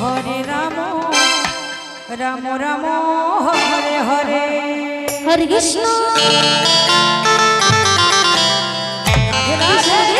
Hare Ram Ram Ram Hare Hare. Hare Krishna. Hare Ram.